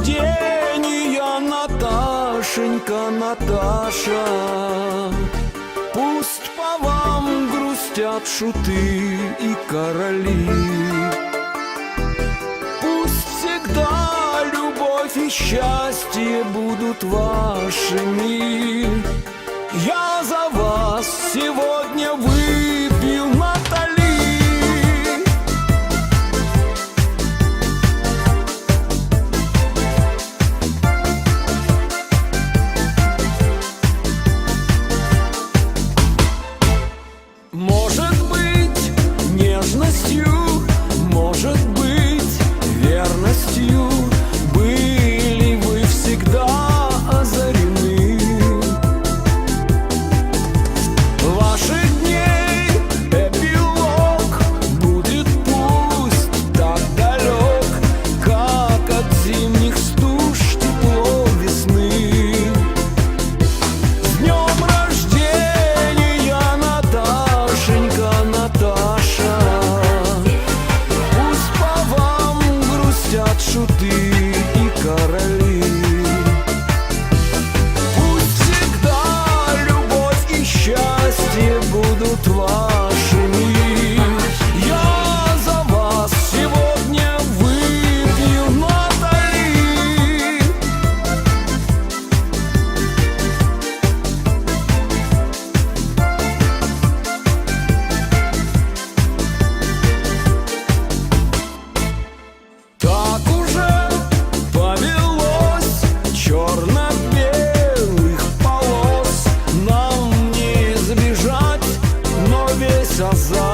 рождения, Наташенька, Наташа. Пусть по вам грустят шуты и короли. Пусть всегда любовь и счастье будут вашими. Я за вас сегодня выйду. чудить. It's Oslo